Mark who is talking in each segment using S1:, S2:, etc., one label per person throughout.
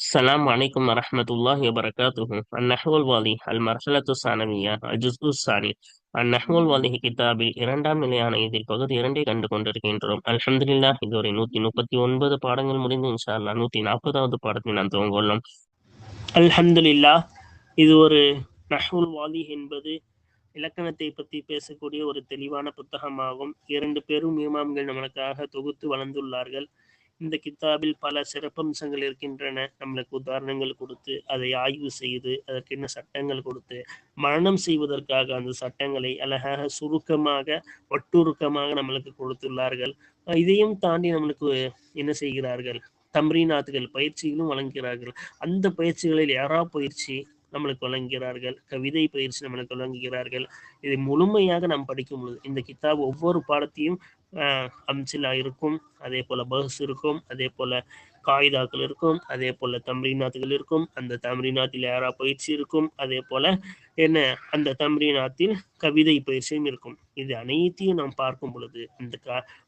S1: السلام عليكم ورحمة الله وبركاته النحو الواضح المرحلة الثانوية الجزء الثاني النحو الواضح கிதாபில் இரண்டாம் நிலையான இதில் பகுதி இரண்டை கண்டு கொண்டிருக்கின்றோம் அல்ஹம்துலில்லாஹ் இதுவரை நூத்தி முப்பத்தி ஒன்பது பாடங்கள் முடிந்து இன்ஷா அல்லாஹ் நூத்தி நாற்பதாவது பாடத்தை நாம் துவங்கொள்ளும் அல்ஹம்துலில்லாஹ் இது ஒரு நஹ்வுல் வாலிஹ் என்பது இலக்கணத்தை பற்றி பேசக்கூடிய ஒரு தெளிவான புத்தகமாகும் இரண்டு பெரும் இமாம்கள் நம்மளுக்காக தொகுத்து வளர்ந்துள்ளார்கள் இந்த கித்தாபில் பல சிறப்பம்சங்கள் இருக்கின்றன. நம்மளுக்கு உதாரணங்கள் கொடுத்து அதை ஆய்வு செய்து அதற்கு என்ன சட்டங்கள் கொடுத்து மரணம் செய்வதற்காக அந்த சட்டங்களை அழகாக சுருக்கமாக ஒட்டுருக்கமாக நம்மளுக்கு கொடுத்துள்ளார்கள். இதையும் தாண்டி நம்மளுக்கு என்ன செய்கிறார்கள்? தம்ரீநாத்துகள் பயிற்சிகளும் வழங்குகிறார்கள். அந்த பயிற்சிகளில் யாரா பயிற்சி நம்மளுக்கு வழங்குகிறார்கள்? கவிதை பயிற்சி நம்மளுக்கு வழங்குகிறார்கள். இதை முழுமையாக நாம் படிக்கும் பொழுது இந்த கித்தாப் ஒவ்வொரு பாடத்தையும் அம்சிலா இருக்கும். அதே போல பஹஸ் இருக்கும். அதே போல காயிதாக்கள் இருக்கும். அதே போல தம்ரீநாத்துகள் இருக்கும். அந்த தம்ரீநாத்தில் யாரா பயிற்சி இருக்கும்? அதே போல என்ன? அந்த தம்ரீநாத்தில் கவிதை பயிற்சியும் இருக்கும். இது அனைத்தையும் நாம் பார்க்கும் பொழுது அந்த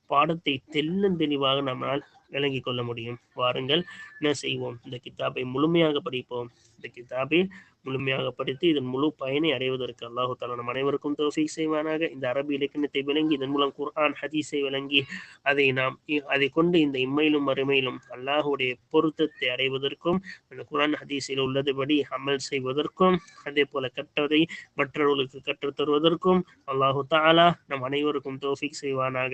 S1: பாடத்தை தென்னந்தெளிவாக நம்மால் விளங்கிக் கொள்ள முடியும். வாருங்கள் என்ன செய்வோம்? இந்த கித்தாபை முழுமையாக படிப்போம். இந்த கித்தாபை முழுமையாக படித்து இதன் முழு பயனை அடைவதற்கு அல்லாஹு தாலா நம் அனைவருக்கும் தோஃபீக் செய்வானாக. இந்த அரபு இலக்கணத்தை விளங்கி இதன் மூலம் குர்ஆன் ஹதீஸை விளங்கி அதை நாம் அதை கொண்டு இந்த இம்மையிலும் மறுமையிலும் அல்லாஹுடைய பொருத்தத்தை அடைவதற்கும் அந்த குரான் ஹதீஸில் உள்ளதுபடி அமல் செய்வதற்கும் அதே போல கற்றதை மற்றவர்களுக்கு கற்றுத் தருவதற்கும் அல்லாஹு தாலா நம் அனைவருக்கும் தோஃபீக் செய்வானாக.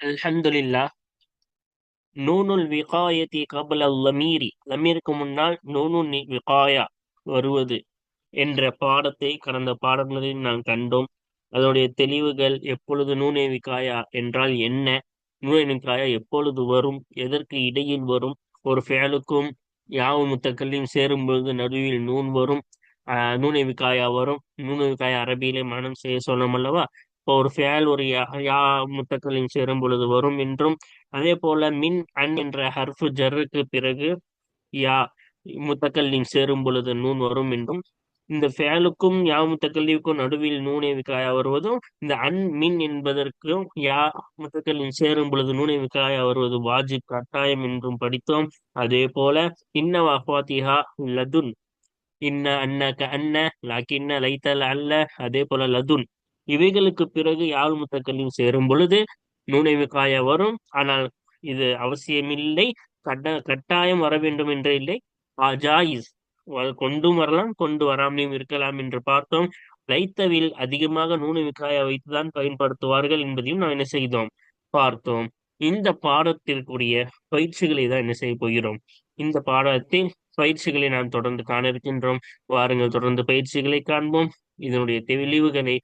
S1: அல்ஹம்துலில்லா. நூனுல் விகாயத்தி கபல லமீரி. லமீருக்கு முன்னால் நூனுல் விகாயா வருவது என்ற பாடத்தை கடந்த பாடங்களில் நாம் கண்டோம். அதனுடைய தெளிவுகள் எப்பொழுது நூனே விகாயா என்றால் என்ன? நூனே விகாயா எப்பொழுது வரும்? எதற்கு இடையில் வரும்? ஒரு ஃபேலுக்கும் யாவு முத்தக்கல்லையும் சேரும் பொழுது நடுவில் நூன் வரும். நூனே விகாயா வரும். நூனே விகாயா அரபியிலே மனம் செய்ய சொன்னோம் அல்லவா? இப்போ ஒரு ஃபேல் ஒரு யா முத்தக்களின் சேரும் பொழுது வரும் என்றும் அதே போல மின் அன் என்ற ஹர்ஃபு ஜர்ருக்கு பிறகு யா முத்தக்கல்லின் சேரும் பொழுது நூன் வரும் என்றும் இந்த ஃபேலுக்கும் யா முத்தக்கல்லிக்கும் நடுவில் நூனை விகாயா வருவதும் இந்த அன் மின் என்பதற்கும் யா முத்தக்கல்லின் சேரும் பொழுது நூனை விகாயா வருவது வாஜிப் கட்டாயம் என்றும் படித்தோம். அதே போல இன்ன வஃபாத்திஹா லதுன். இன்ன அன்னக அன்ன லாக்கின்ன லைத்தல் அல்ல. அதே போல லதுன். இவைகளுக்கு பிறகு யாழ் முத்தக்கல்லின் சேரும் பொழுது நூனை வரும். ஆனால் இது அவசியமில்லை. கட்ட கட்டாயம் வர வேண்டும் என்று இல்லை. ஜாயிஸ் கொண்டும் வரலாம் கொண்டு வராமலையும் இருக்கலாம் என்று பார்த்தோம். லைத்தவில் அதிகமாக நூனு வைத்துதான் பயன்படுத்துவார்கள் என்பதையும் நாம் என்ன செய்தோம்? பார்த்தோம். இந்த பாடத்திற்குரிய பயிற்சிகளை தான் என்ன செய்ய போகிறோம்? இந்த பாடத்தில் பயிற்சிகளை நாம் தொடர்ந்து காண இருக்கின்றோம். வாருங்கள் தொடர்ந்து பயிற்சிகளை காண்போம். இதனுடைய தெளிவுகளை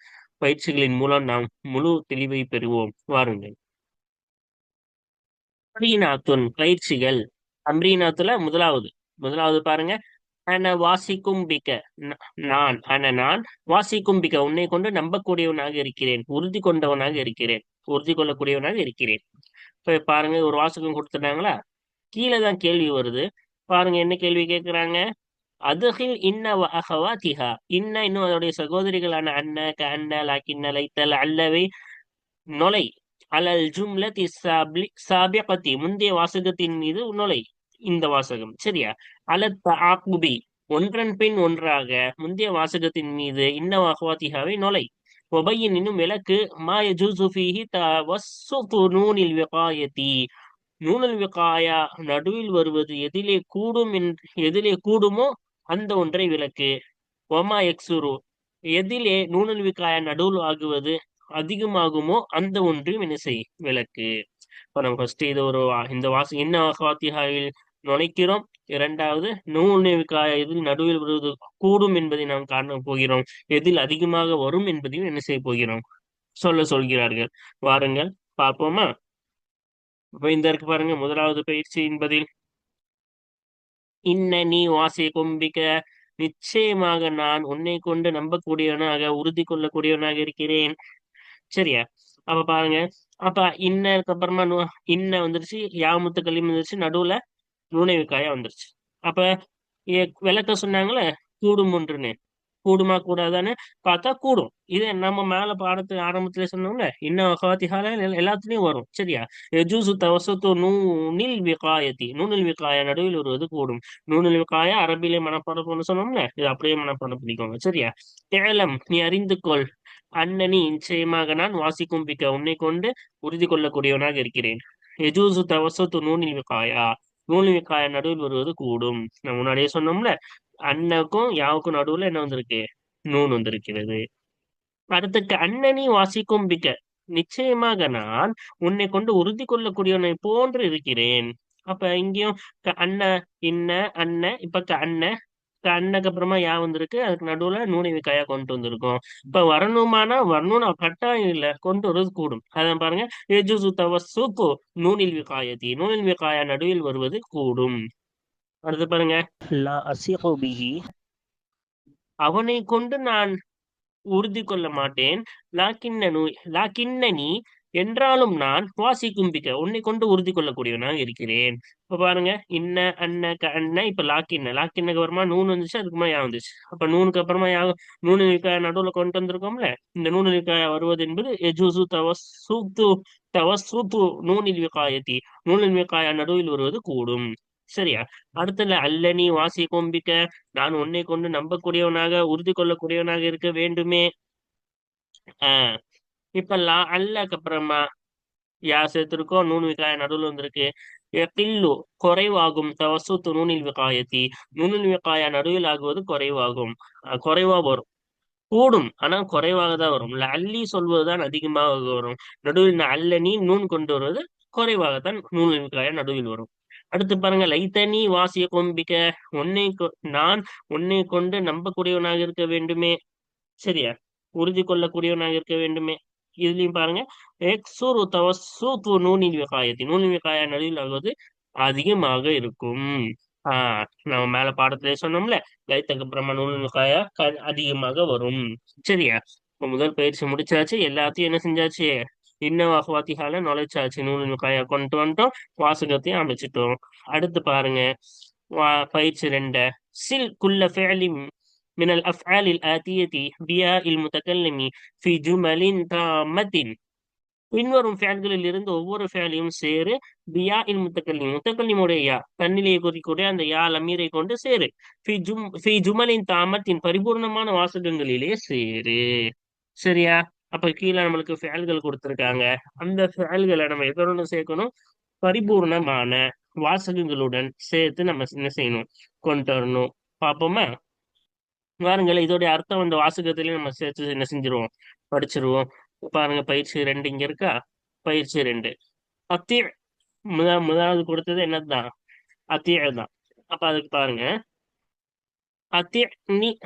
S1: பயிற்சிகளின் மூலம் நாம் முழு தெளிவை பெறுவோம். வாருங்கள். அம்ரீநாத்துன் பயிற்சிகள். அம்ரீநாத்துல முதலாவது. முதலாவது பாருங்க. அன வாசிக்கும் பிக்க நான் அன நான் வாசிக்கும் பிக்க உன்னை கொண்டு நம்பக்கூடியவனாக இருக்கிறேன். உறுதி கொண்டவனாக இருக்கிறேன். உறுதி கொள்ளக்கூடியவனாக இருக்கிறேன். இப்ப பாருங்க ஒரு வாசகம் கொடுத்துட்டாங்களா? கீழே தான் கேள்வி வருது. பாருங்க என்ன கேள்வி கேட்கிறாங்க அதுகில் இன்ன அகவா திஹா இன்ன இன்னும் அதோடைய சகோதரிகளான அண்ண க அண்ண லாக்கின்ன லைத்தல் அல்லவை நொலை அலல் ஜும்லதி சாபி சாபியகத்தி முந்தைய வாசகத்தின் மீது நொலை இந்த வாசகம். சரியா? அலத் ஆக்குபி ஒன்றன் பின் ஒன்றாக முந்தைய வாசகத்தின் மீது இன்ன அகவாத்திகாவை நொலை ஒபையின் இன்னும் விளக்கு மாய ஜூசுஃபிஹி தவஸ்ஸு நூனில் விகாயத்தி நூனல் விகாயா நடுவில் வருவது எதிலே கூடும் எதிலே கூடுமோ அந்த ஒன்றை விளக்கு. ஒமா எக்ஸுரு எதிலே நூனல்விக்காய நடுவில் ஆகுவது அதிகமாகுமோ அந்த ஒன்றையும் என்ன செய்? விளக்கு. இப்போ நம்ம ஃபர்ஸ்ட் இது ஒரு இந்த வாசம் என்ன வாத்தியாவில் நுழைக்கிறோம்? இரண்டாவது நூல் விகாயா எதில் நடுவில் வருவது கூடும் என்பதை நாம் காண போகிறோம். எதில் அதிகமாக வரும் என்பதையும் என்ன செய்ய போகிறோம்? சொல்ல சொல்கிறார்கள். வாருங்கள் பார்ப்போமா? இப்போ இந்த இருக்கு பாருங்க முதலாவது பயிற்சி என்பதில் இன்ன நீ வாசி கும்பிக்க நிச்சயமாக நான் உன்னை கொண்டு நம்பக்கூடியவனாக உறுதி கொள்ளக்கூடியவனாக இருக்கிறேன். சரியா? அப்ப பாருங்க. அப்ப இன்னக்கு அப்புறமா இன்ன வந்துருச்சு யாமுத்து கல்வி வந்துருச்சு நடுவுல நுழைவுக்காயா வந்துருச்சு. அப்ப விளக்க சொன்னாங்களே கூடும் ஒன்றுன்னு. கூடுமா கூடாதான்னு பார்த்தா கூடும். இது நம்ம மேல பாடத்து ஆரம்பத்துல சொன்னோம்ல இன்னும் ஹாத்திஹால எல்லாத்துலயும் வரும். சரியா? எஜூசு தவசத்து நூனில் விகாயத்தி நூனில் விகாய நடுவில் வருவது கூடும். நூனில் விகாய அரபிலே மனப்பாடம் பண்ண சொன்னோம்ல இது அப்படியே மனப்பாடம் பண்ணிக்கோங்க. சரியா? ஏலம் நீ அறிந்து கொள் அண்ணனி நிச்சயமாக நான் வாசிக்கும் பிக்க உன்னை கொண்டு உறுதி கொள்ளக்கூடியவனாக இருக்கிறேன். எஜூசு தவசத்து நூனில் விகாயா நூலில் விகாய நடுவில் வருவது கூடும். நான் முன்னாடியே சொன்னோம்ல அண்ணக்கும் யாவுக்கும் நடுவுல என்ன வந்திருக்கு? நூன் வந்திருக்கிறது. அடுத்துக்கு அண்ணனி வாசிக்கும் பிக்க நிச்சயமாக நான் உன்னை கொண்டு உறுதி கொள்ளக்கூடியவனை போன்று இருக்கிறேன். அப்ப இங்கேயும் அண்ண இன்ன அண்ண இப்ப அண்ண. அண்ணக்கு அப்புறமா யா வந்திருக்கு? அதுக்கு நடுவுல நூனை விக்காயா கொண்டு வந்திருக்கோம். இப்ப வரணுமானா வரணும்னு கட்டாயம் இல்ல. கொண்டு வருது கூடும். அதான் பாருங்க. ஏஜுசு தவசுக்கு நூனில் விகாயத்தி நூனில் விகாயா நடுவில் வருவது கூடும். அடுத்து பாருங்க. அவனை கொண்டு நான் உறுதி கொள்ள மாட்டேன். லாக்கின்னனு என்றாலும் நான் வாசி கும்பிக்க உன்னை கொண்டு உறுதி கொள்ளக்கூடியவனாக இருக்கிறேன். இப்ப பாருங்க இன்ன அண்ண க அண்ண இப்ப லாக்கின்ன. லாக்கின்னக்கு அப்புறமா நூன் வந்துச்சு அதுக்குமா யா வந்துச்சு. அப்ப நூனுக்கு அப்புறமா யா நூனு நடுவுல கொண்டு வந்திருக்கோம்ல இந்த நூனு வருவது என்பது எஜூசு தவ சூத்து தவ சூத்து நூனில் விகாயத்தி. நூனில் விகாய நடுவில் வருவது கூடும். சரியா? அடுத்தல அல்லனி வாசி கொம்பிக்க நான் உன்னை கொண்டு நம்பக்கூடியவனாக உறுதி கொள்ளக்கூடியவனாக இருக்க வேண்டுமே. ஆஹ் இப்ப லா அல்லக்கு அப்புறமா யா சேர்த்திருக்கோம் நூன் விகாய நடுவில் வந்திருக்கு. எப்பில்லு குறைவாகும் தவசுத்து நூனில் விகாயத்தி. நூனில் விகாய நடுவில் ஆகுவது குறைவாகும். குறைவா வரும். கூடும் ஆனா குறைவாக தான் வரும். அல்லி சொல்வதுதான் அதிகமாக வரும். நடுவில் அல்லனி நூன் கொண்டு வருவது குறைவாகத்தான் நூல் விகாய நடுவில் வரும். அடுத்து பாருங்க லைத்தனி வாசிய கொம்பிக்க உன்னை நான் உன்னை கொண்டு நம்பக்கூடியவனாக இருக்க வேண்டுமே. சரியா? உறுதி கொள்ளக்கூடியவனாக இருக்க வேண்டுமே. இதுலயும் பாருங்க எக்ஸூரு தவசூத்து நூனின் விகாயத்தி நூனின் விகாய நடுவில் ஆகுவது அதிகமாக இருக்கும். ஆஹ் நம்ம மேல பாடத்திலே சொன்னோம்ல லைத்தக்கு அப்புறமா நூலின் விகாயா அதிகமாக வரும். சரியா? முதல் பயிற்சி முடிச்சாச்சு எல்லாத்தையும் என்ன செஞ்சாச்சு? இன்னும் வாத்திகால நுழைச்சாச்சு நூலின் காய கொண்டு வந்துட்டோம் வாசகத்தையும் அமைச்சிட்டோம் அடுத்து பாருங்க பயிற்சி ரெண்ட சில் குல்ல ஃபேலி من الأفعال الآتية بياء المتكلم في جمل تامة பின்வரும் ஃபேல்களில் இருந்து ஒவ்வொரு ஃபேலையும் சேரு பியா இல் முத்தக்கல்லி முத்தக்கல்லிமுடைய யா தன்னிலையை குறிக்கூடிய அந்த யா லமீரை கொண்டு சேரு ஃபி ஜுமலின் தாமத்தின் பரிபூர்ணமான வாசகங்களிலே சேரு சரியா அப்ப கீழே நம்மளுக்கு ஃபேல்கள் கொடுத்துருக்காங்க. அந்த ஃபேல்களை நம்ம எதோட சேர்க்கணும்? பரிபூர்ணமான வாசகங்களுடன் சேர்த்து நம்ம என்ன செய்யணும்? கொண்டு வரணும் பார்ப்போமா? வாருங்கள் இதோடைய அர்த்தம் அந்த வாசகத்திலையும் நம்ம சேர்த்து என்ன செஞ்சிருவோம்? படிச்சிருவோம். பாருங்க பயிற்சி ரெண்டு இங்க இருக்கா? பயிற்சி ரெண்டு. அத்தி முதா முதலாவது கொடுத்தது என்னதுதான் அத்திய தான். அப்ப அதுக்கு பாருங்க. அத்திய நீ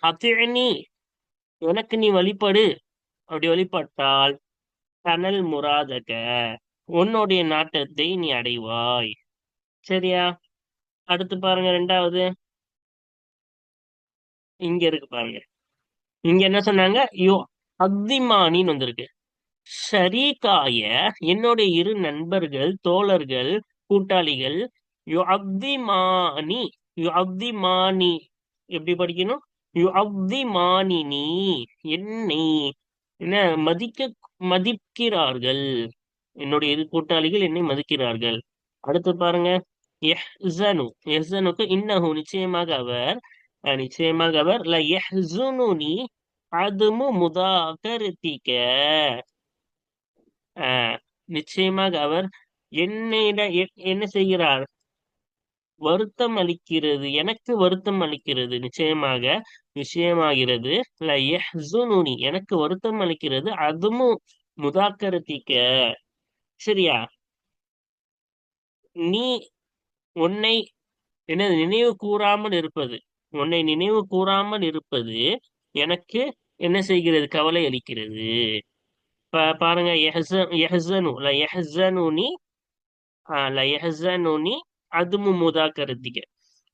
S1: அத்தி எனக்கு நீ வழிபடு. அப்படி வழிபட்டால் தனல் முராதக உன்னுடைய நாட்டத்தை நீ அடைவாய். சரியா? அடுத்து பாருங்க ரெண்டாவது. இங்க இருக்கு பாருங்க. இங்க என்ன சொன்னாங்க? யோ அக்திமானின்னு வந்திருக்கு. ஷரீகாய என்னுடைய இரு நண்பர்கள் தோழர்கள் கூட்டாளிகள் யோ அப்திமானி யோ அக்திமானி. எப்படி படிக்கணும்? யோ அக்திமானினி என்னை என்ன மதிக்க மதிக்கிறார்கள். என்னுடைய இரு கூட்டாளிகள் என்னை மதிக்கிறார்கள். அடுத்து பாருங்க. எஹ்சனு. எஹ்சனுக்கு இன்னஹு. நிச்சயமாக அவர் நிச்சயமாக அவர் ல எஹ்சுனுனி அதுமு முதாகருத்திக்க நிச்சயமாக அவர் என்னிட என்ன செய்கிறார்? வருத்தம் அளிக்கிறது. எனக்கு வருத்தம் அளிக்கிறது. நிச்சயமாக விஷயமாகிறது. எனக்கு வருத்தம் அளிக்கிறது. அதுவும் முதாக்கருத்திக்க. சரியா? நீ உன்னை என்ன நினைவு கூறாமல் இருப்பது. உன்னை நினைவு கூறாமல் இருப்பது எனக்கு என்ன செய்கிறது? கவலை அளிக்கிறது. பாருங்க. எஹசனு ல எஹசனுனி ல எஹசனுனி அதுமு கருத்திக்க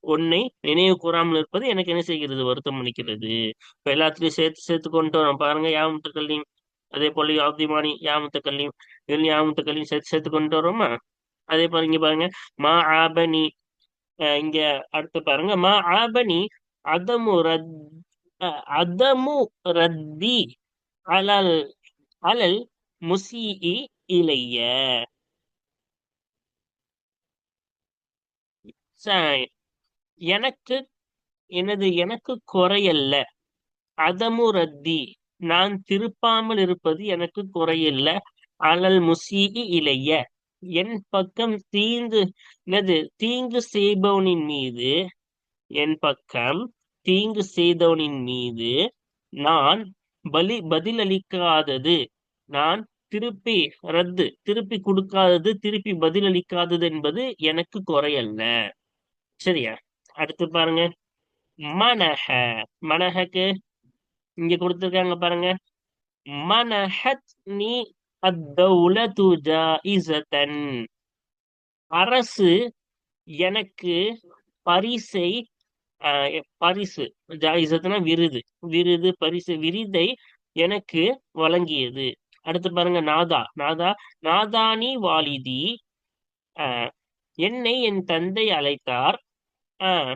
S1: உன்னை நினைவு கூறாமல் இருப்பது எனக்கு என்ன செய்கிறது? வருத்தம் அளிக்கிறது. இப்ப எல்லாத்துலயும் சேர்த்து சேர்த்து கொண்டு வரோம். பாருங்க யாமுத்த கல்லியும் அதே போல யாப்திமானி யாமுத்த கல்லியும் இதுல யாமுத்த கல்லியும் சேர்த்து சேர்த்து கொண்டு வரோமா? அதே போல இங்க பாருங்க மா ஆபனி அஹ் இங்க அடுத்து பாருங்க மா ஆபனி அதமு ரத் அதமு ரத்தி அலல் அலல் முசீஇ இலைய. எனக்கு எனது எனக்கு குறையல்ல. அதமு ரத்தி நான் திருப்பாமல் இருப்பது எனக்கு குறையல்ல. அலல் முசிகி இளைய என் பக்கம் தீங்கு எனது தீங்கு செய்பவனின் மீது என் பக்கம் தீங்கு செய்தவனின் மீது நான் பலி பதிலளிக்காதது. நான் திருப்பி ரத்து திருப்பி கொடுக்காதது திருப்பி பதிலளிக்காதது என்பது எனக்கு குறையல்ல. சரியா? அடுத்து பாருங்க. மனஹ. மனஹக்கு இங்க கொடுத்துருக்காங்க பாருங்க. மனஹத் நீ அத்தௌலது ஜாயிசத்தன் அரசு எனக்கு பரிசை பரிசு ஜாயிசத்துனா விருது. விருது பரிசு விருதை எனக்கு வழங்கியது. அடுத்து பாருங்க நாதா. நாதா நாதானி வாலிதி என்னை என் தந்தை அழைத்தார். ஆஹ்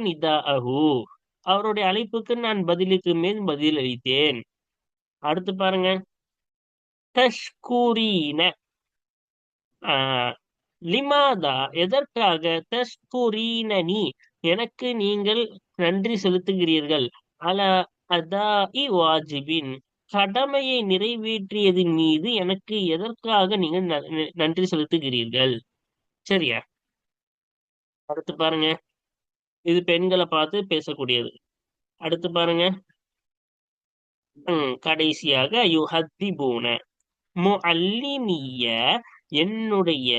S1: நிதா அஹு அவருடைய அழைப்புக்கு நான் பதிலுக்கு மேல் பதில் அளித்தேன் அடுத்து பாருங்க. தஷ்கூரீன. லிமாதா எதற்காக தஷ்குரீனனி? எனக்கு நீங்கள் நன்றி செலுத்துகிறீர்கள். அல இ வாஜிபின். கடமையை நிறைவேற்றியதின் மீது எனக்கு எதற்காக நீங்கள் ந- ந- நன்றி செலுத்துகிறீர்கள்? சரியா? அடுத்து பாருங்க. இது பெண்களை பார்த்து பேசக்கூடியது. அடுத்து பாருங்க. ம், கடைசியாக மு முஅல்லிமிய என்னுடைய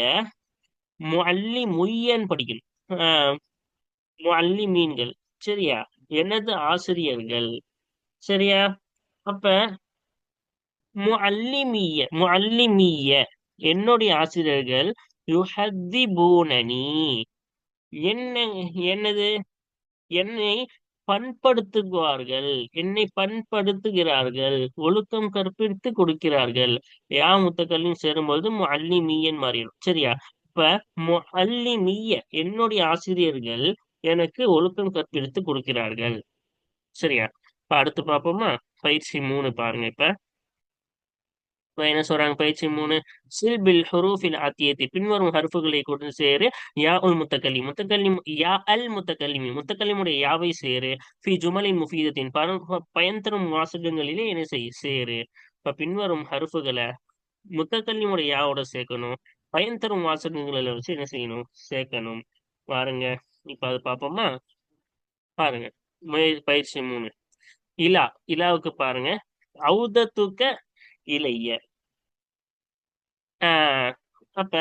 S1: முஅல்லி முய்யன் படிக்கணும். ஆஹ் முஅல்லிமீன்கள். சரியா? எனது ஆசிரியர்கள். சரியா? அப்ப முஅல்லிமிய முஅல்லிமிய என்னுடைய ஆசிரியர்கள் யுஹத்திபூனனி என்ன என்னது? என்னை பண்படுத்துவார்கள். என்னை பண்படுத்துகிறார்கள். ஒழுக்கம் கற்பித்து கொடுக்கிறார்கள். யா முத்தக்கல்லின் சேரும்பொழுது மீயன் மாறிடும் சரியா? இப்ப முஅல்லிமிய என்னுடைய ஆசிரியர்கள் எனக்கு ஒழுக்கம் கற்பித்து கொடுக்கிறார்கள். சரியா? இப்ப அடுத்து பார்ப்போமா? பயிற்சி மூணு பாருங்க இப்ப. இப்ப என்ன சொல்றாங்க பயிற்சி மூணு சில்பில் ஹுரூஃபில் ஆத்தியத்தி பின்வரும் ஹர்ஃபுகளை கொண்டு சேரு. யா உல் முத்தக்கல்லி முத்தக்கல்லி யா அல் முத்தக்கல்லிமி. முத்தக்கல்லிமுடைய யாவை சேரு? ஃபி ஜுமலின் முஃபீதத்தின். பர பயன் தரும் வாசகங்களிலே என்ன செய் சேரு. இப்ப பின்வரும் ஹர்ஃபுகளை முத்தக்கல்லிமுடைய யாவோட சேர்க்கணும். பயன் தரும் வாசகங்களை வச்சு என்ன செய்யணும் சேர்க்கணும். பாருங்க. இப்ப அது பார்ப்போமா பாருங்க. பயிற்சி மூணு. இலா. இலாவுக்கு பாருங்க. ஔதத்துக்க இலைய. அப்ப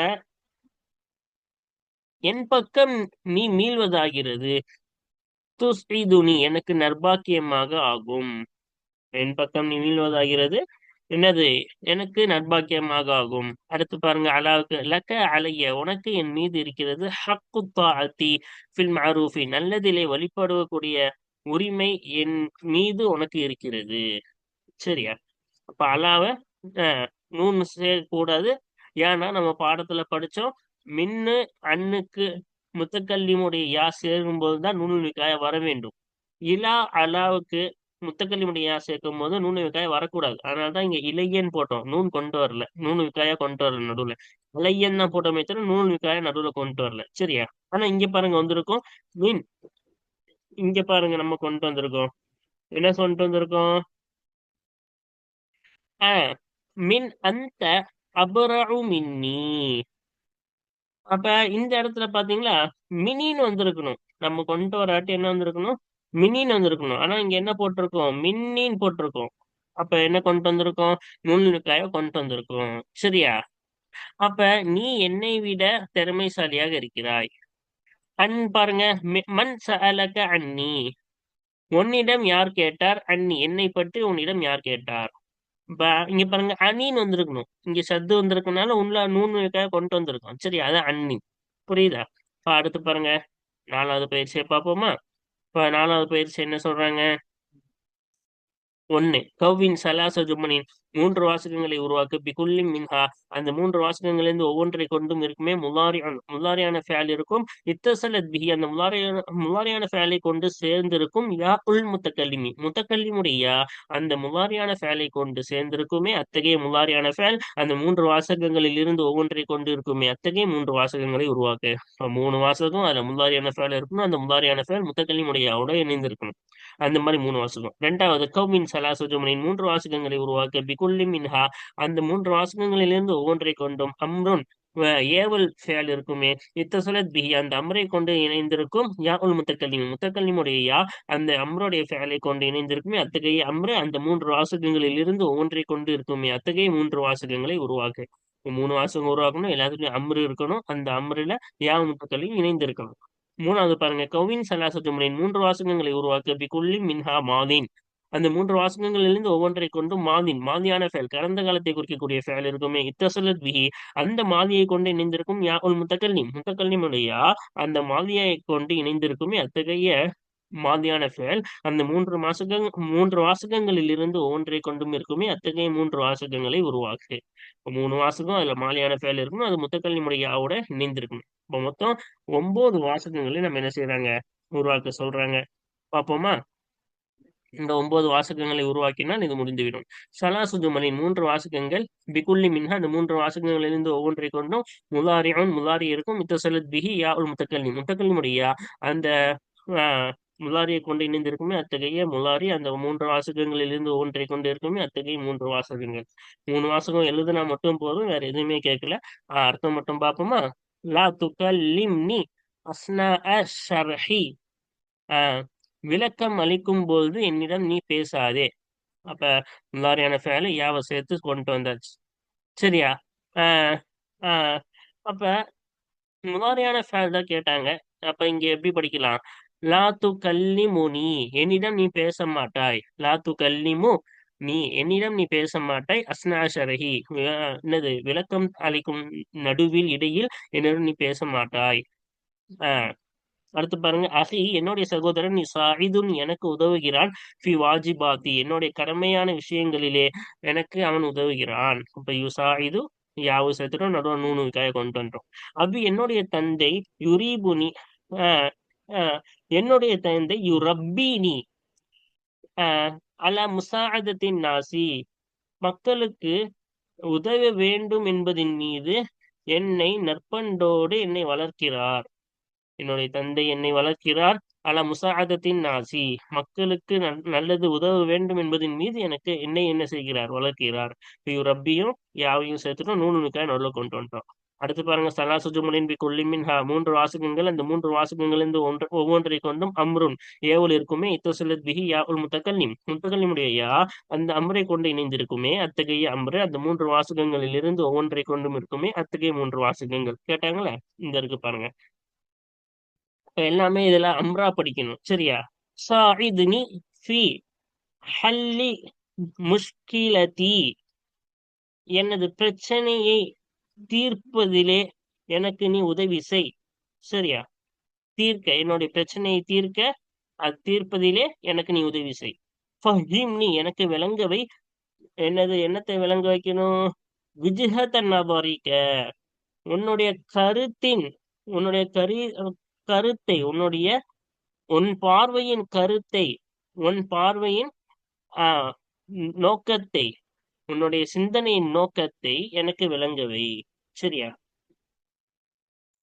S1: என் பக்கம் நீ மீள்வதாகிறது. துஸ்இதுனி எனக்கு நர்பாக்கியமாக ஆகும். என் பக்கம் நீ மீள்வதாகிறது. என்னது? எனக்கு நர்பாக்கியமாக ஆகும். அடுத்து பாருங்க அலாவுக்கு லக்க அலைய உனக்கு என் மீது இருக்கிறது ஹக்கு தாத்தி ஃபில் மஅரூஃபி நல்லதிலே வழிபடக்கூடிய உரிமை என் மீது உனக்கு இருக்கிறது. சரியா? அப்ப அலாவ அஹ், நூன் சேர்க்கக்கூடாது ஏன்னா நம்ம பாடத்துல படிச்சோம் மின்னு அண்ணுக்கு முத்தக்கல்லிமுடைய யா சேரும்போது தான் நூல் விக்காய வர வேண்டும். இலா அலாவுக்கு முத்தக்கல்லிமுடைய யா சேர்க்கும் போது நூன் விக்காய வரக்கூடாது அதனாலதான் இங்க இளையன் போட்டோம். நூன் கொண்டு வரல. நூன் விக்காயா கொண்டு வரல நடுவுல. இளையன் தான் போட்டோமே தவிர நூல் விக்காய நடுவுல கொண்டு வரல. சரியா? ஆனா இங்க பாருங்க வந்திருக்கோம். மீன். இங்க பாருங்க நம்ம கொண்டு வந்திருக்கோம். என்ன கொண்டு வந்திருக்கோம்? ஆஹ் மின் அந்த அபரஉ மின்னி. அப்ப இந்த இடத்துல பாத்தீங்களா மினின்னு வந்திருக்கணும். நம்ம கொண்டு வராட்டி என்ன வந்திருக்கணும்? மினின்னு வந்திருக்கணும். ஆனா இங்க என்ன போட்டிருக்கோம்? மின்னின்னு போட்டிருக்கோம். அப்ப என்ன கொண்டு வந்திருக்கோம்? நுண்ணுக்காய கொண்டு வந்திருக்கோம். சரியா? அப்ப நீ என்னை விட திறமைசாலியாக இருக்கிறாய். அன் பாருங்க மி- சலக சஅலக அன்னி. உன்னிடம் யார் கேட்டார்? அன்னி. என்னை பற்றி உன்னிடம் யார் கேட்டார்? இங்க பாருங்க அணின்னு வந்திருக்கணும். இங்க சத்து வந்திருக்கனால உள்ள நூனுக்காக கொண்டு வந்திருக்கோம் சரி அதான் அண்ணி புரியுதா? இப்ப அடுத்து பாருங்க நாலாவது பயிற்சியை பார்ப்போமா? இப்ப நாலாவது பயிற்சி என்ன சொல்றாங்க? ஒன்னு கவ்வின் சலாச ஜுமனின் மூன்று வாசகங்களை உருவாக்கு. பிகுல்லி மின்ஹா. அந்த மூன்று வாசகங்களிலிருந்து ஒவ்வொன்றை கொண்டும் இருக்குமே முலாரியான் முல்லாரியான ஃபேல் இருக்கும். இத்தசலத் பிஹி. அந்த முல்லாரியான முல்லாரியான ஃபேலை கொண்டு சேர்ந்திருக்கும் யா உள் முத்தக்கல்லிமி. முத்தக்கல்லிமுடைய யா அந்த முல்லாரியான ஃபேலை கொண்டு சேர்ந்திருக்குமே அத்தகைய முல்லாரியான ஃபேல். அந்த மூன்று வாசகங்களில் இருந்து ஒவ்வொன்றை கொண்டு இருக்குமே அத்தகைய மூன்று வாசகங்களை உருவாக்கு. மூணு வாசகம் அதுல முல்லாரியான ஃபேல் இருக்கணும். அந்த முல்லாரியான ஃபேல் முத்தக்கல்லிமுடைய யாவோட இணைந்திருக்கணும். அந்த மாதிரி மூணு வாசகம். ரெண்டாவது கவ்மின் சலாசுஜமனின் மூன்று வாசகங்களை உருவாக்க பிகுல்லி மின்ஹா. அந்த மூன்று வாசகங்களிலிருந்து ஒவ்வொன்றை கொண்டும் அம்ருன் ஏவல் செயல் இருக்குமே. இத்த சுலத் பிஹி அந்த அம்ரை கொண்டு இணைந்திருக்கும் யா உல் முத்தக்கல்லிமி. முத்தக்கல்லிமுடைய யா அந்த அம்ருடைய செயலை கொண்டு இணைந்திருக்குமே. அத்தகைய அம்ரு அந்த மூன்று வாசகங்களில் இருந்து ஒவ்வொன்றை கொண்டு இருக்குமே. அத்தகைய மூன்று வாசகங்களை உருவாக்கு. மூணு வாசகம் உருவாக்கணும். எல்லாத்துலயும் அம்ரு இருக்கணும். அந்த அம்ருல யா முத்தக்கல்லியும் இணைந்திருக்கணும். மூணாவது பாருங்க. கவின் சலாசத்து முறையின் மூன்று வாசகங்களை உருவாக்க பிகுல்லி மின்ஹா மாதின். அந்த மூன்று வாசகங்களிலிருந்து ஒவ்வொன்றை கொண்டு மாதின் மாதியான ஃபேல் கடந்த காலத்தை குறிக்கக்கூடிய ஃபேல் இருக்குமே. இத்தசலத் பிஹி அந்த மாதியை கொண்டு இணைந்திருக்கும் யா உல் முத்தக்கல்லிம் முத்தக்கல்லிமுடைய அந்த மாதியை கொண்டு இணைந்திருக்குமே அத்தகைய மாதியான ஃபேல் அந்த மூன்று மாசக மூன்று வாசகங்களில் இருந்து ஒவ்வொன்றை கொண்டும் இருக்குமே அத்தகைய மூன்று வாசகங்களை உருவாக்கு. மூணு வாசகம் அதுல மாலியான ஃபேல் இருக்கணும் அது முத்தக்கல்லிமுடைய முறையாவோட இணைந்திருக்கணும் இப்போ மொத்தம் ஒன்பது வாசகங்களை நம்ம என்ன செய்யறாங்க உருவாக்க சொல்றாங்க. பார்ப்போமா இந்த ஒன்பது வாசகங்களை உருவாக்கினால் இது முடிந்துவிடும். சலாசுதுமனின் மூன்று வாசகங்கள் பிகுல்லி மின்ஹா அந்த மூன்று வாசகங்களிலிருந்து ஒவ்வொன்றை கொண்டும் முலாரியும் முலாரி இருக்கும் இத்தசலத் பிஹி யா உல் முத்தக்கல்லி. முத்தக்கல்லிமுடைய அந்த ஆஹ், முலாரியை கொண்டு இணைந்திருக்குமே அத்தகைய முலாரி அந்த மூன்று வாசகங்களிலிருந்து ஒவ்வொன்றை கொண்டு இருக்குமே அத்தகைய மூன்று வாசகங்கள். மூணு வாசகம் எழுதுனா மட்டும் போதும் வேற எதுவுமே கேட்கல. ஆஹ், அர்த்தம் மட்டும் பார்ப்போமா? லா துகல்லிம்னி அஸ்னா ஷர்ஹி. ஆஹ் விளக்கம் அளிக்கும் பொழுது என்னிடம் நீ பேசாதே. அப்ப மாதிரியான ஃபேல யாவை சேர்த்து கொண்டு வந்தாச்சு. சரியா? ஆஹ் ஆஹ் அப்ப முன்னாடியான ஃபேல் தான் கேட்டாங்க. அப்ப இங்க எப்படி படிக்கலாம்? லா து நீ என்னிடம் நீ பேச மாட்டாய் லா து கல்லிமு நீ என்னிடம் நீ பேச மாட்டாய் அஸ்னா என்னது விளக்கம் அளிக்கும் நடுவில் இடையில் என்னிடம் நீ பேச மாட்டாய் ஆஹ் அடுத்து பாருங்க அஹி என்னுடைய சகோதரன் நீ சாயிதுன் எனக்கு உதவுகிறான். ஃபி வாஜிபாத்தி என்னுடைய கடமையான விஷயங்களிலே எனக்கு அவன் உதவுகிறான். இப்ப யு சாயிது யாவு சேர்த்துட்டோம் நடுவா நூனு காய கொண்டு வந்துட்டோம். அபி என்னுடைய தந்தை யுரீபுனி என்னுடைய தந்தை யு ரப்பீனி அலா அல முசாஅதத்தின் நாசி. மக்களுக்கு உதவ வேண்டும் என்பதின் மீது என்னை நற்பண்டோடு என்னை வளர்க்கிறார். என்னுடைய தந்தை என்னை வளர்க்கிறார். அல முசாதத்தின் நாசி. மக்களுக்கு நல்- நல்லது உதவ வேண்டும் என்பதின் மீது எனக்கு என்னை என்ன செய்கிறார்? வளர்க்கிறார். இவ் ரப்பியும் யாவையும் சேர்த்துட்டோம். நூனு நிக்காய் நடுவில் கொண்டு வந்துட்டோம். அடுத்து பாருங்க சலாசு ஜுமுலின் பி கொல்லிமின் ஹா மூன்று வாசகங்கள். அந்த மூன்று வாசகங்களிலிருந்து ஒன்று ஒவ்வொன்றை கொண்டும் அம்ருன் ஏவல் இருக்குமே. இத்தசலத் பிஹி யா உல் முத்தக்கல்லிம் முத்தக்கல்லிமுடைய யா அந்த அம்ரை கொண்டு இணைந்திருக்குமே. அத்தகைய அம்ரு அந்த மூன்று வாசகங்களில் இருந்து ஒவ்வொன்றை கொண்டும் இருக்குமே. அத்தகைய மூன்று வாசகங்கள். கேட்டாங்களே? இந்த இருக்கு பாருங்க. எல்லாமே இதுல அம்ரா படிக்கணும். சரியா? சாயிதுனி ஃபி ஹல்லி முஷ்கிலதி. எனது பிரச்சனையை தீர்ப்பதிலே எனக்கு நீ உதவி செய். சரியா? தீர்க்க என்னுடைய பிரச்சனையை தீர்க்க அது தீர்ப்பதிலே எனக்கு நீ உதவி செய். ஃபஹிம்னி எனக்கு விளங்கவை என்னது என்னத்தை விளங்க வைக்கணும்? விஜிஹத நபரிக்க. உன்னுடைய கருத்தின் உன்னுடைய கரு கருத்தை உன்னுடைய உன் பார்வையின் கருத்தை உன் பார்வையின் ஆஹ் நோக்கத்தை உன்னுடைய சிந்தனையின் நோக்கத்தை எனக்கு விளங்கவை. சரியா?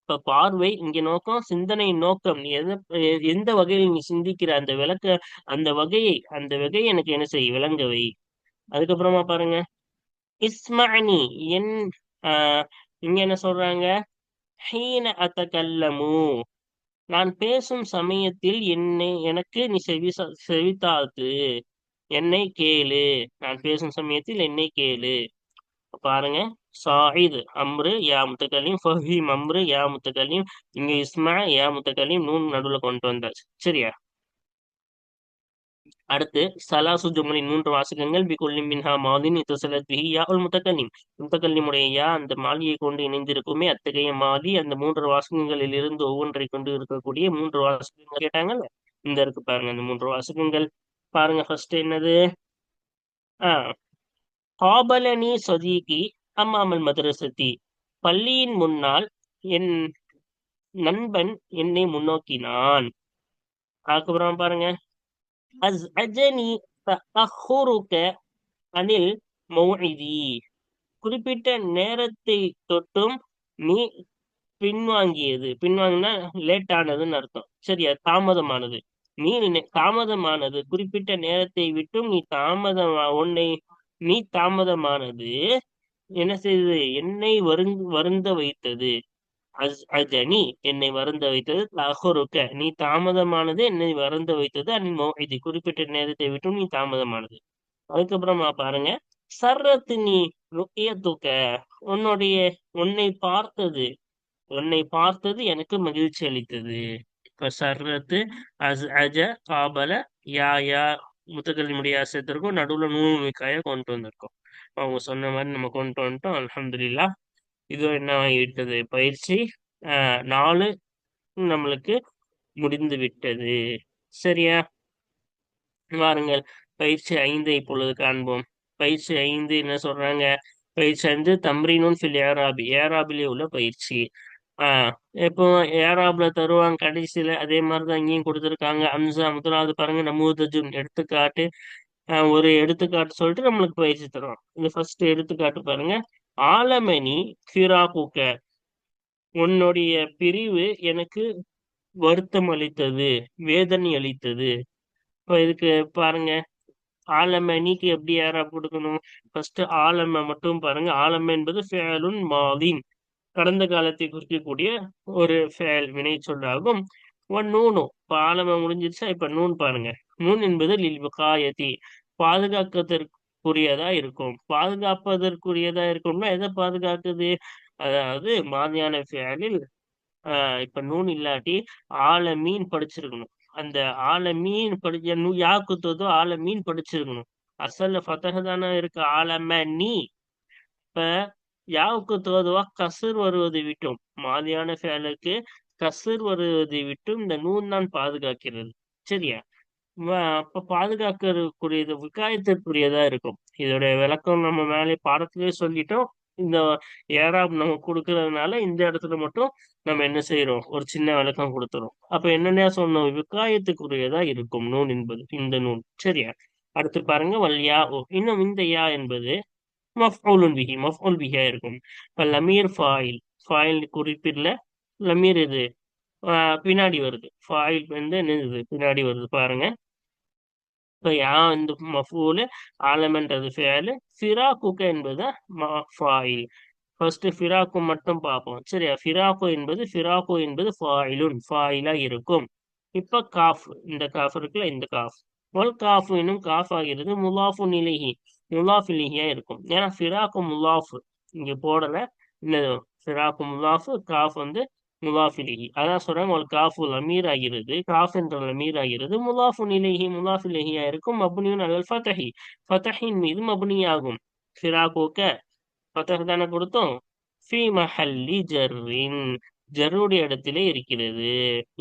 S1: இப்ப பார்வை இங்க நோக்கம் சிந்தனையின் நோக்கம். நீ எத எந்த வகையில் நீ சிந்திக்கிற அந்த விளக்க அந்த வகையை அந்த வகையை எனக்கு என்ன செய் விளங்கவை. அதுக்கப்புறமா பாருங்க. இஸ்மானி என் ஆஹ் இங்க என்ன சொல்றாங்க? ஹீன அத்தகல்லமு. நான் பேசும் சமயத்தில் என்னை எனக்கு நீ செவி செவித்தாழ்த்து என்னை கேளு. நான் பேசும் சமயத்தில் என்னை கேளு. பாருங்க. சாயித் அம்ரு யா முத்தகலீம் ஃபஹீம் அம்ரு யா முத்தகலீம் இங்க இஸ்மா யா முத்தகலீம் நூன் நடுவில் கொண்டு வந்தாச்சு. சரியா? அடுத்து சலாசு ஜுமலின் மூன்று வாசகங்கள் பிகுல்லி மின்ஹா மாதின் இத்தசலத் பிஹி யா உல் முத்தக்கல்லிம் முத்தக்கல்லிமுடைய யா அந்த மாலியை கொண்டு இணைந்திருக்குமே அத்தகைய மாலி அந்த மூன்று வாசகங்களில் இருந்து ஒவ்வொன்றை கொண்டு இருக்கக்கூடிய மூன்று வாசகங்கள். கேட்டாங்கல்ல? இந்த இருக்கு பாருங்க அந்த மூன்று வாசகங்கள். பாருங்க ஃபர்ஸ்ட் என்னது? ஆஹ் காபலனி சதீகி அம்மாமல் மதுரசதி. பள்ளியின் முன்னால் என் நண்பன் என்னை முன்னோக்கினான். அதுக்கப்புறம் பாருங்க. அஸ் அஜனி தஅஹுருக அனில் மௌஇதி குறிப்பிட்ட நேரத்தை தொட்டும் நீ பின்வாங்கியது. பின்வாங்கினா லேட் ஆனதுன்னு அர்த்தம். சரியா தாமதமானது. நீ தாமதமானது. குறிப்பிட்ட நேரத்தை விட்டும் நீ தாமதம் உன்னை நீ தாமதமானது. என்ன செய்தது? என்னை வருந் வருந்த வைத்தது. அஸ் அஜனி என்னை வருந்த வைத்தது தஹுருக்க நீ தாமதமானது என்னை வருந்த வைத்தது அன் இது குறிப்பிட்ட நேரத்தை விட்டும் நீ தாமதமானது. அதுக்கப்புறமா பாருங்க. சர்ரத்து நீ ருக்கியத்துக்க உன்னுடைய உன்னை பார்த்தது உன்னை பார்த்தது எனக்கு மகிழ்ச்சி அளித்தது. இப்ப சர்ரத்து அஸ் அஜ காபல யா யா முத்தகல்லிமுடைய ஆசத்திற்கும் நடுவுல நூல் மிக்காய கொண்டு வந்திருக்கோம். அவங்க சொன்ன மாதிரி நம்ம கொண்டு வந்துட்டோம். அலமதுல்லா இது என்ன ஆகிவிட்டது? பயிற்சி நாலு நம்மளுக்கு முடிந்து விட்டது. சரியா? வாருங்கள். பயிற்சி ஐந்து இப்பொழுது காண்போம். பயிற்சி ஐந்து என்ன சொல்றாங்க? பயிற்சி ஐந்து தம்ரீனுன் ஃபில் ஏராபி. ஏராபிலே உள்ள பயிற்சி. ஆஹ் இப்போ ஏராப்ல தருவாங்க கடைசியில அதே மாதிரிதான் இங்கேயும் கொடுத்துருக்காங்க. அம்சா முதலாவது பாருங்க நமூதஜுன் எடுத்துக்காட்டு. ஆஹ் ஒரு எடுத்துக்காட்டு சொல்லிட்டு நம்மளுக்கு பயிற்சி தருவோம் இந்த ஃபர்ஸ்ட் எடுத்துக்காட்டு பாருங்க. ஆலமணி ஃபிராகுக்க உன்னுடைய பிரிவு எனக்கு வருத்தம் அளித்தது வேதனை அளித்தது. இப்போ இதுக்கு பாருங்க ஆலமணிக்கு எப்படி யாரா கொடுக்கணும்? ஃபர்ஸ்ட் ஆலம மட்டும் பாருங்க ஆலம என்பது ஃபேலுன் மாதின் கடந்த காலத்தை குறிக்கக்கூடிய ஒரு ஃபேல் வினை சொல்லாகும் ஒன் நூனு இப்போ ஆலம முடிஞ்சிருச்சா? இப்ப நூன் பாருங்க. நூன் என்பது லில் விகாயத்தி. குரியதா இருக்கும். பாதுகாப்பதற்குரியதா இருக்கும்னா எதை பாதுகாக்குது அதாவது மாதியான ஃபேலில் ஆஹ் இப்ப நூன் இல்லாட்டி ஆளை மீன் படிச்சிருக்கணும். அந்த ஆளை மீன் படிச்ச நூ யாக்குத்ததோ ஆளை மீன் படிச்சிருக்கணும். அசல்ல ஃபத்தக தானே இருக்கு. ஆலம நீ இப்ப யாவுக்கு தோதுவா கசர் வருவதை விட்டும். மாதியான ஃபேலுக்கு கசர் வருவதை விட்டும் இந்த நூன் தான் பாதுகாக்கிறது. சரியா? அப்ப பாதுகாக்கக்கூடியது விகாயத்திற்குரியதா இருக்கும். இதோட விளக்கம் நம்ம மேலே பாடத்திலே சொல்லிட்டோம். இந்த ஏராப் நம்ம கொடுக்கறதுனால இந்த இடத்துல மட்டும் நம்ம என்ன செய்யறோம் ஒரு சின்ன விளக்கம் கொடுத்துறோம். அப்ப என்னென்ன சொன்னோம்? விகாயத்துக்குரியதா இருக்கும் நூன் என்பது இந்த நூன் சரியா? அடுத்து பாருங்க வல் யா ஓ இன்னும் இந்த யா என்பது மஃபூலுன் பிஹி மஃபூல் பிஹியா இருக்கும். இப்ப லமீர் ஃபாயில். ஃபாயில் குறிப்பிடல. லமீர் இது ஆஹ் பின்னாடி வருது. ஃபாயில் வந்து என்னது? பின்னாடி வருது பாருங்க. யா இந்த மஃபூலு? ஆலமன்றது ஃபேலு. ஃபிராக்குக்கு என்பது ஃபாயில். ஃபர்ஸ்ட் ஃபிராக்கு மட்டும் பார்ப்போம். சரியா? ஃபிராக்கு என்பது ஃபிராக்கு என்பது ஃபாயிலுன் ஃபாயிலா இருக்கும். இப்ப காஃப் இந்த காஃப் இருக்குல்ல இந்த காஃப். ஒல் காஃப் இன்னும் காஃப் ஆகிறது முலாஃபு நிலைஹி. முலாஃப் இலிஹியா இருக்கும். ஏன்னா ஃபிராக்கு முலாஃப். இங்க போடல. என்னது? ஃபிராக்கு முலாஃபு காஃப் வந்து முலாஃப் அதான் சொல்றாங்க ஒரு காஃபு லமீர் ஆகிறது காஃப் என்ற லமீர் ஆகிறது முலாஃபு நிலைஹி முலாஃப் இருக்கும் மபுனியும் அலல் ஃபதஹி. ஃபதஹின் மீது மபுனியாகும். ஆகும் ஃபிராக்குக்க ஃபதஹ் தானே கொடுத்தோம்? ஃபி மஹல்லி ஜர்ரின். ஜருடைய இடத்திலே இருக்கிறது.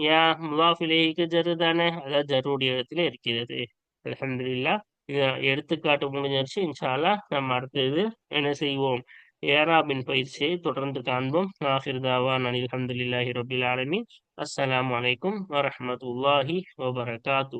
S1: யா முலாஃபிலேஹிக்கு ஜரு தானே? அதான் ஜருடைய இடத்திலே இருக்கிறது. அலமதுல்லா இது எடுத்துக்காட்டு முடிஞ்சிருச்சு. இன்ஷா நம்ம அடுத்தது என்ன செய்வோம்? ஏராபின் பயிற்சியை தொடர்ந்து காண்போம். ஆஹிர் தாவான் அனில் அல்ஹம்துலில்லாஹி ரபில் ஆலமி அஸ்லாம் வலைக்கும் வரமத்துல்லாஹி வபரகாத்து